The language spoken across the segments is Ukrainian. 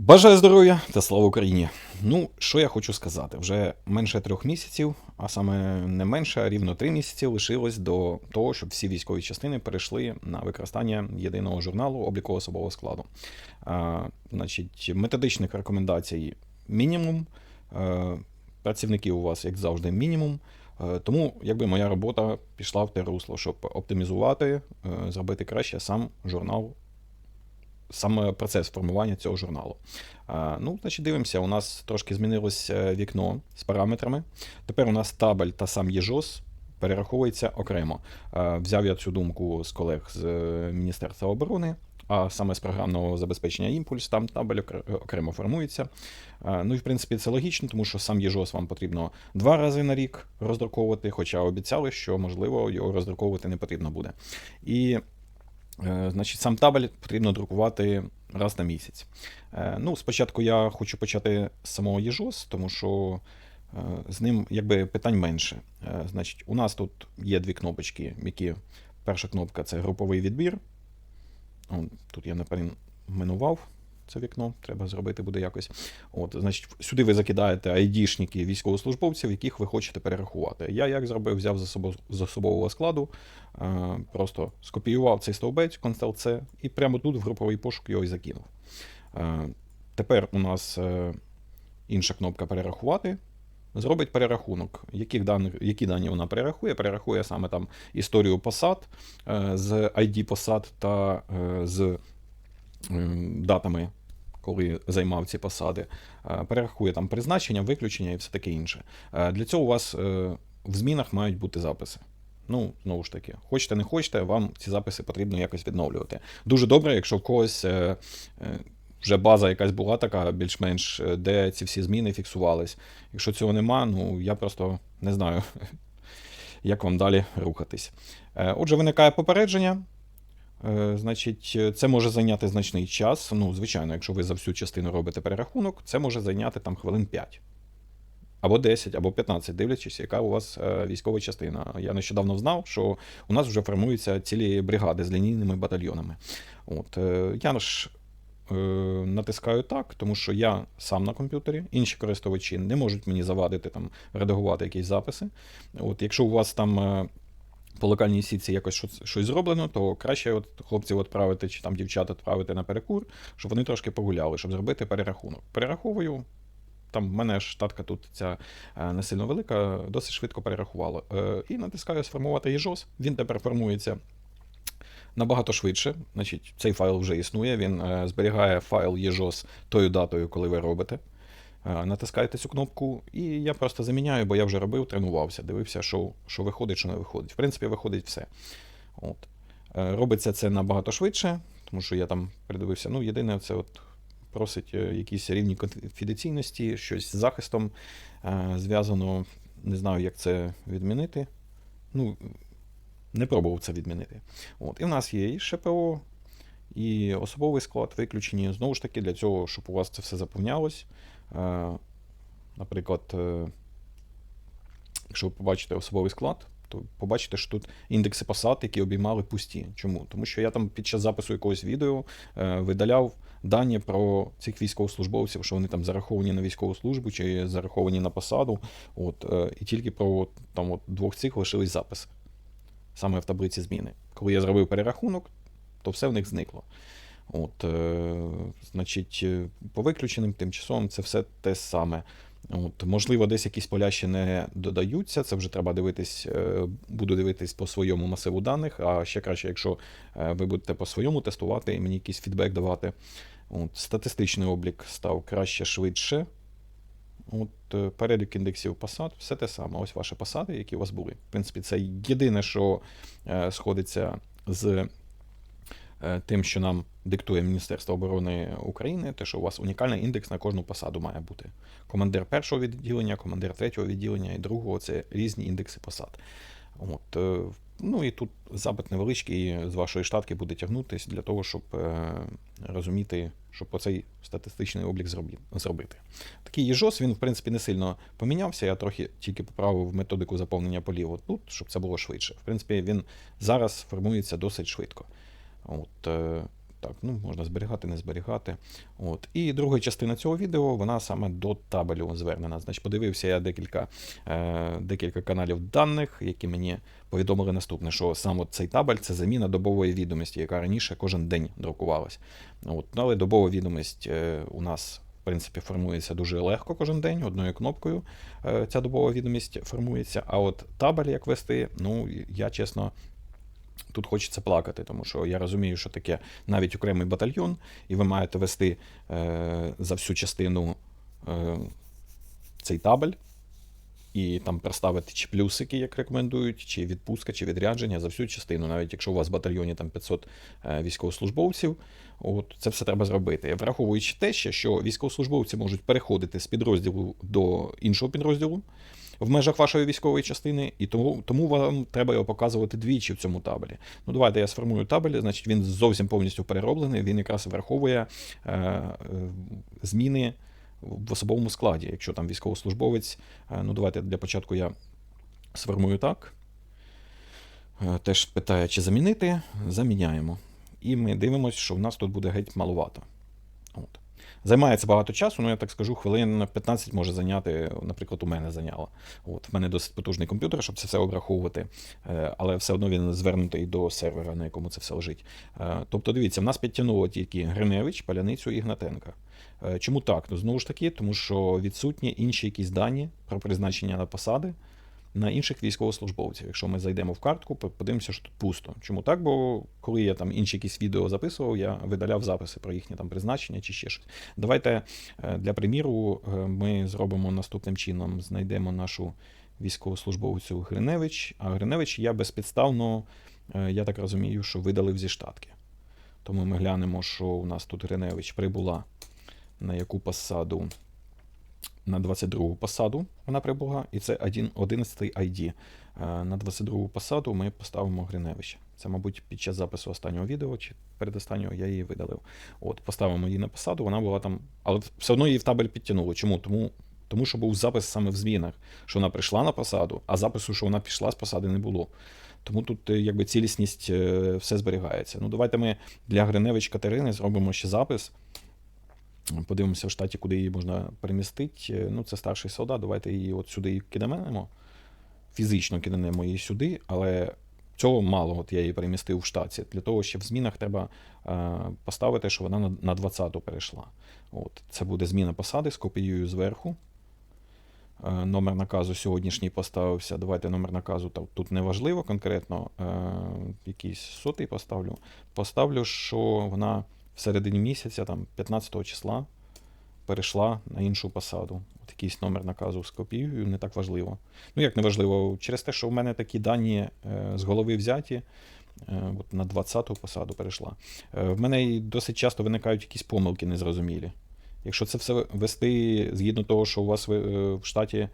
Бажаю здоров'я та слава Україні! Ну, що я хочу сказати, вже менше трьох місяців, а саме не менше, а рівно три місяці лишилось до того, щоб всі військові частини перейшли на використання єдиного журналу обліку особового складу. А, значить, методичних рекомендацій мінімум, е, працівників у вас, як завжди, мінімум. Е, Тому якби моя робота пішла в те русло, щоб оптимізувати, е, зробити краще сам журнал саме процес формування цього журналу. Ну, значить, дивимося, у нас трошки змінилось е, вікно з параметрами. Тепер у нас табель та сам ЄЖОС перераховується окремо. Взяв я цю думку з колег з е, Міністерства оборони. А саме з програмного забезпечення імпульс, там табель окремо формується. Ну і в принципі це логічно, тому що сам ЄЖОС вам потрібно два рази на рік роздруковувати, хоча обіцяли, що можливо його роздруковувати не потрібно буде. І Е, Значить, сам табель потрібно друкувати раз на місяць. Е, Ну, спочатку я хочу почати з самого ЄЖОС, тому що е, з ним якби питань менше. Е, Значить, у нас тут є дві кнопочки, які перша кнопка це груповий відбір. Тут я напевно минував це вікно, треба зробити буде якось. От, значить, сюди ви закидаєте айдішники військовослужбовців, яких ви хочете перерахувати. Я як зробив, взяв за з особового складу, е, просто скопіював цей стовбець, Ctrl-C, і прямо тут в груповий пошук його і закинув. Е, Тепер у нас е, інша кнопка перерахувати. Зробить перерахунок, яких даних, які дані вона перерахує. Перерахує саме там історію посад з ID посад та з датами, коли займав ці посади. Е, Перерахує там призначення, виключення і все таке інше. Е, Для цього у вас е, в змінах мають бути записи. Ну, знову ж таки, хочете, не хочете, вам ці записи потрібно якось відновлювати. Дуже добре, якщо в когось вже база якась була така, більш-менш, де ці всі зміни фіксувались. Якщо цього нема, ну я просто не знаю, як вам далі рухатись. Отже, виникає попередження. Е, Значить, це може зайняти значний час. Ну, звичайно, якщо ви за всю частину робите перерахунок, це може зайняти там хвилин 5. Або 10, або 15, дивлячись, яка у вас е, військова частина. Я нещодавно знав, що у нас вже формуються цілі бригади з лінійними батальйонами. От, е, я ж натискаю так, тому що я сам на комп'ютері, інші користувачі не можуть мені завадити там редагувати якісь записи. От, якщо у вас там. По локальній сітці якось щось, щось зроблено, то краще от хлопців відправити чи там дівчат відправити на перекур, щоб вони трошки погуляли, щоб зробити перерахунок. Перераховую. Там в мене штатка тут ця е, не сильно велика, досить швидко перерахувала. Е, і натискаю сформувати ЄЖОС. Він тепер формується набагато швидше. Значить, цей файл вже існує. Він е, зберігає файл ЄЖОС тою датою, коли ви робите. Е, Натискаєте цю кнопку, і я просто заміняю, бо я вже робив, тренувався, дивився, що, що виходить, що не виходить. В принципі, виходить все. От. Е, Робиться це набагато швидше, тому що я там придивився. Ну, єдине, це от просить е, якісь рівні конфіденційності, щось з захистом зв'язано. Не знаю, як це відмінити. Ну, не пробував це відмінити. От. І в нас є і ШПО, і особовий склад виключені. Знову ж таки, для цього, щоб у вас це все заповнялось. Е, Наприклад, е, якщо ви побачите особовий склад, то побачите, що тут індекси посад, які обіймали пусті. Чому? Тому що я там під час запису якогось відео е, видаляв дані про цих військовослужбовців, що вони там зараховані на військову службу чи зараховані на посаду. От, і тільки про там, от, двох цих лишились записи. Саме в таблиці зміни. Коли я зробив перерахунок, то все в них зникло. От, е, значить, е, по виключеним тимчасовим це все те саме. От, можливо, десь якісь поля ще не додаються. Це вже треба дивитись, е, буду дивитись по своєму масиву даних. А ще краще, якщо ви будете по своєму тестувати і мені якийсь фідбек давати. От, статистичний облік став краще швидше. От, перелік індексів посад, все те саме. Ось ваші посади, які у вас були. В принципі, це єдине, що сходиться з тим, що нам диктує Міністерство оборони України, те, що у вас унікальний індекс на кожну посаду має бути. Командир першого відділення, командир третього відділення і другого це різні індекси посад. От, е, ну і тут запит невеличкий з вашої штатки буде тягнутись для того, щоб е, розуміти, щоб оцей статистичний облік зробити. Такий ЄЖОС, він, в принципі, не сильно помінявся. Я трохи тільки поправив методику заповнення полів тут, щоб це було швидше. В принципі, він зараз формується досить швидко. От, е, так, ну, можна зберігати, не зберігати. От. І друга частина цього відео, вона саме до табелю звернена. Значить, подивився я декілька, е, декілька каналів даних, які мені повідомили наступне, що саме цей табель це заміна добової відомості, яка раніше кожен день друкувалась. От. Але добова відомість е, у нас. В принципі, формується дуже легко кожен день, одною кнопкою е, ця добова відомість формується. А от табель, як вести, ну я чесно Тут хочеться плакати, тому що я розумію, що таке навіть окремий батальйон, і ви маєте вести е, за всю частину е, цей табель, і там проставити чи плюсики, як рекомендують, чи відпустка, чи відрядження за всю частину, навіть якщо у вас в батальйоні там 500 е, військовослужбовців, от це все треба зробити. Враховуючи те, що військовослужбовці можуть переходити з підрозділу до іншого підрозділу в межах вашої військової частини, і тому тому вам треба його показувати двічі в цьому табелі. Ну, давайте я сформую табель, значить він зовсім повністю перероблений, він якраз враховує е, е, зміни в особовому складі. Якщо там військовослужбовець, е, ну давайте для початку я сформую так. Е, теж питає, чи замінити, заміняємо. І ми дивимося, що в нас тут буде геть маловато. От. Займається багато часу, ну я так скажу, хвилин 15 може зайняти, наприклад, у мене зайняло. От, В мене досить потужний комп'ютер, щоб це все обраховувати, е, але все одно він звернутий до сервера, на якому це все лежить. Е, тобто, дивіться, в нас підтягнуло тільки Гриневич, Паляницю і Гнатенка. Е, чому так? Ну, знову ж таки, тому що відсутні інші якісь дані про призначення на посади на інших військовослужбовців. Якщо ми зайдемо в картку, подивимося, що тут пусто. Чому так? Бо коли я там інші якісь відео записував, я видаляв записи про їхнє там призначення чи ще щось. Давайте е, для приміру е, ми зробимо наступним чином: знайдемо нашу військовослужбовцю Гриневич. А Гриневич я безпідставно, е, я так розумію, що видалив зі штатки. Тому ми глянемо, що у нас тут Гриневич прибула на яку посаду на 22 посаду вона прибула, і це 11 ID. На 22 посаду ми поставимо Гриневич. Це, мабуть, під час запису останнього відео чи передостаннього я її видалив. От, Поставимо її на посаду, вона була там. Але все одно її в табель підтягнуло. Чому? Тому тому що був запис саме в змінах, що вона прийшла на посаду, а запису, що вона пішла з посади, не було. Тому тут е, якби цілісність е, все зберігається. Ну, Давайте ми для Гриневич Катерини зробимо ще запис. Подивимося в штаті, куди її можна перемістити. Ну, це старший солдат. Давайте її от сюди кидемо. Фізично киданемо її сюди, але цього мало. От я її перемістив в штаті. Для того, що в змінах треба е, поставити, що вона на 20-ту перейшла. От, Це буде зміна посади з копією зверху. Е, номер наказу сьогоднішній поставився. Давайте номер наказу тут не важливо конкретно. Е, якийсь сотий поставлю. Поставлю, що вона в середині місяця, там 15 числа, перейшла на іншу посаду. От якийсь номер наказу з копією, не так важливо. Ну, як не важливо, через те, що в мене такі дані е, з голови взяті. Е, от На 20-ту посаду перейшла. Е, в мене досить часто виникають якісь помилки незрозумілі. Якщо це все вести згідно того, що у вас в штаті,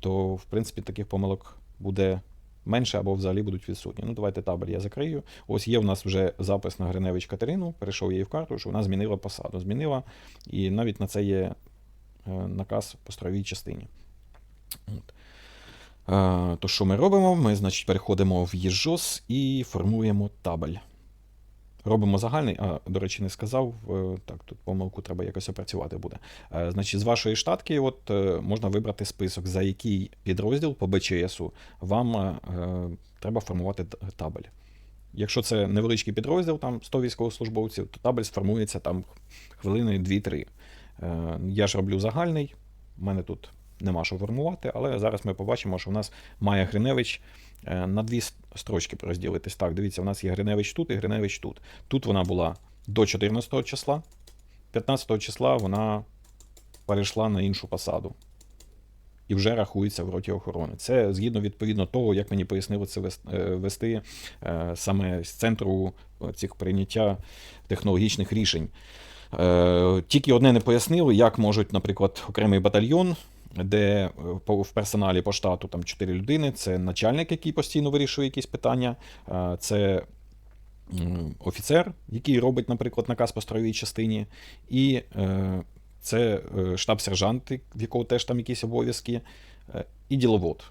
то в принципі таких помилок буде менше або взагалі будуть відсутні. Ну, давайте табель я закрию. Ось є в нас вже запис на Гриневич Катерину, перейшов її в карту, що вона змінила посаду. Змінила, і навіть на це є е, наказ по строєвій частині. От. Е, то, що ми робимо? Ми, значить, переходимо в ЄЖОС і формуємо табель. Робимо загальний, а, до речі, не сказав. Е, так, тут помилку треба якось опрацювати буде. Е, значить, з вашої штатки от, е, можна вибрати список, за який підрозділ по БЧСу вам треба формувати табель. Якщо це невеличкий підрозділ, там 100 військовослужбовців, то табель сформується там хвилини 2-3. Я ж роблю загальний, у мене тут нема що формувати, але зараз ми побачимо, що в нас має Гриневич Е, на дві строчки розділитись. Так, дивіться, у нас є Гриневич тут і Гриневич тут. Тут вона була до 14 числа, 15 числа вона перейшла на іншу посаду. І вже рахується в роті охорони. Це згідно відповідно того, як мені пояснили це вести е, саме з центру цих прийняття технологічних рішень. Е, тільки одне не пояснили, як можуть, наприклад, окремий батальйон де е, в персоналі по штату там 4 людини. Це начальник, який постійно вирішує якісь питання, е, це офіцер, який робить, наприклад, наказ по строєвій частині, і е, це штаб-сержант, в якого теж там якісь обов'язки, і діловод.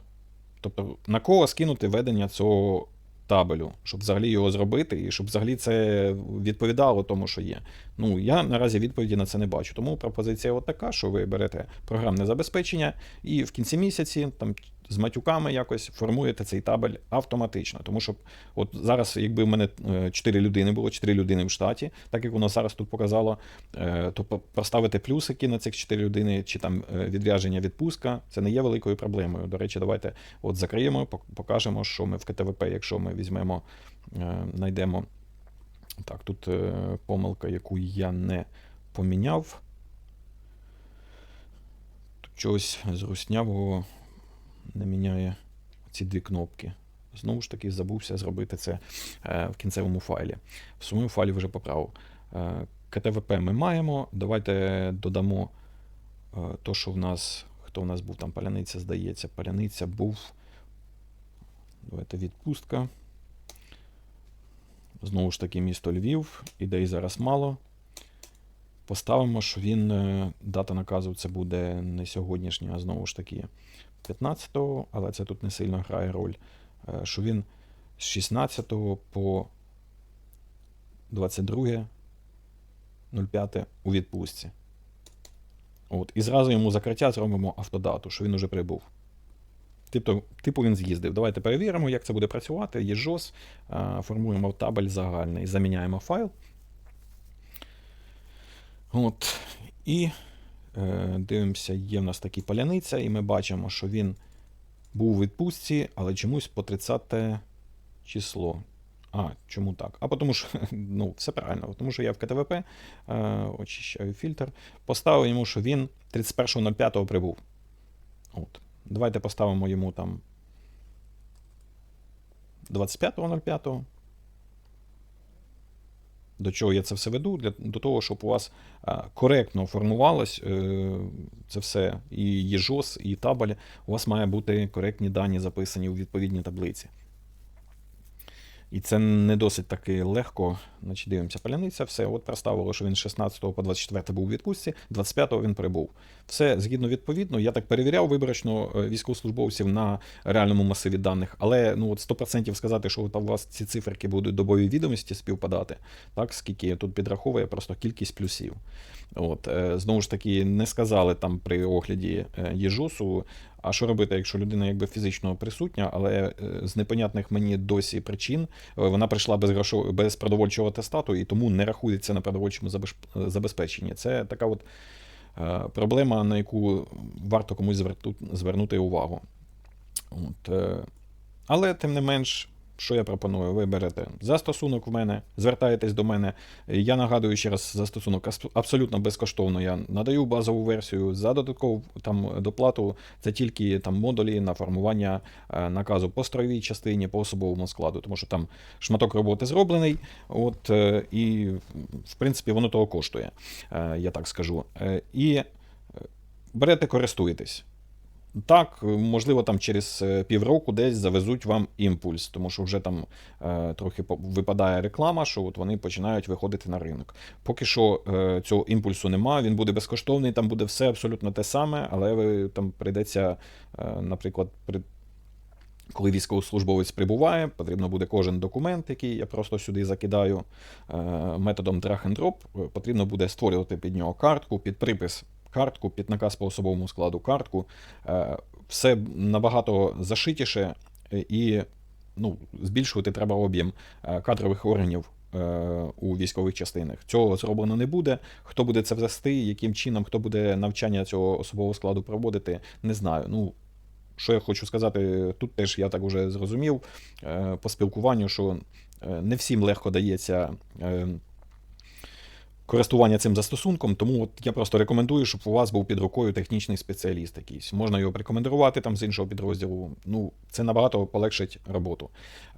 Тобто на кого скинути ведення цього табелю, щоб взагалі його зробити, і щоб взагалі це відповідало тому, що є. Ну, я наразі відповіді на це не бачу. Тому пропозиція от така, що ви берете програмне забезпечення і в кінці місяці там з матюками якось формуєте цей табель автоматично. Тому що от зараз, якби в мене 4 людини було, 4 людини в штаті, так як воно зараз тут показало, е, то поставити плюсики на цих 4 людини, чи там е, відв'яження відпустка, це не є великою проблемою. До речі, давайте от закриємо, покажемо, що ми в КТВП, якщо ми візьмемо, е, знайдемо. Так, тут е, помилка, яку я не поміняв. Чогось з руснявого не міняє ці дві кнопки. Знову ж таки, забувся зробити це е, в кінцевому файлі. В своєму файлі вже поправив. Е, КТВП ми маємо. Давайте додамо е, то, що в нас. Хто в нас був там паляниця, здається. Паляниця був. Давайте відпустка. Знову ж таки, місто Львів. Ідей зараз мало. Поставимо, що він. Дата наказу це буде не сьогоднішня, а знову ж таки 15-го, але це тут не сильно грає роль. е, Що він з 16 по 22.05 у відпустці. От, і зразу йому закриття зробимо автодату, що він уже прибув. Тобто, типу він з'їздив. Давайте перевіримо, як це буде працювати. Є JOS, е, формуємо табель загальний, заміняємо файл. От. І дивимося, є в нас такий паляниця, і ми бачимо, що він був у відпустці, але чомусь по 30 число. А, чому так? А тому що, ну, все правильно, тому що я в КТВП е, очищаю фільтр, поставив йому, що він 31.05 прибув. От. Давайте поставимо йому там 25.05. До чого я це все веду? Для, до того, щоб у вас а, коректно формувалось е, це все, і ЄЖОС, і табель, у вас має бути коректні дані записані у відповідній таблиці. І це не досить таки легко. Значить, дивимося, паляниця, все. От проставило, що він 16 по 24 був у відпустці, 25-го він прибув. Все згідно відповідно. Я так перевіряв виборочно е, військовослужбовців на реальному масиві даних, але ну от 100% сказати, що от у вас ці циферки будуть добові відомості співпадати, так скільки тут підраховує просто кількість плюсів. От е, знову ж таки, не сказали там при огляді е, ЄЖУСу. А що робити, якщо людина якби фізично присутня, але е, з непонятних мені досі причин е, вона прийшла без грошов... без продовольчого тестату і тому не рахується на продовольчому забезпеченні. Це така от е, проблема, на яку варто комусь звернути увагу. От, е, але тим не менш, що я пропоную? Ви берете застосунок в мене, звертаєтесь до мене. Я нагадую ще раз, застосунок абсолютно безкоштовно. Я надаю базову версію за додаткову там доплату. Це тільки там модулі на формування е, наказу по строєвій частині, по особовому складу, тому що там шматок роботи зроблений. От е, і в принципі воно того коштує, е, я так скажу. І берете, користуєтесь. Так, можливо, там через е, півроку десь завезуть вам імпульс, тому що вже там е, трохи випадає реклама, що от вони починають виходити на ринок. Поки що е, цього імпульсу немає, він буде безкоштовний, там буде все абсолютно те саме, але ви там прийдеться, е, наприклад, при коли військовослужбовець прибуває, потрібно буде кожен документ, який я просто сюди закидаю е, методом drag and drop, е, потрібно буде створювати під нього картку, під припис картку, під наказ по особовому складу картку. Е, Все набагато зашитіше е, і ну, збільшувати треба об'єм е, кадрових органів. У військових частинах цього зроблено не буде. Хто буде це вести, яким чином, хто буде навчання цього особового складу проводити, не знаю. Ну, що я хочу сказати, тут теж я так уже зрозумів по спілкуванню, що не всім легко дається користування цим застосунком, тому от я просто рекомендую, щоб у вас був під рукою технічний спеціаліст якийсь. Можна його прикомендувати там з іншого підрозділу. Ну, це набагато полегшить роботу.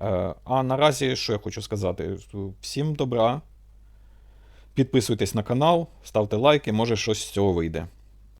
Е, А наразі, що я хочу сказати, всім добра. Підписуйтесь на канал, ставте лайки, може щось з цього вийде.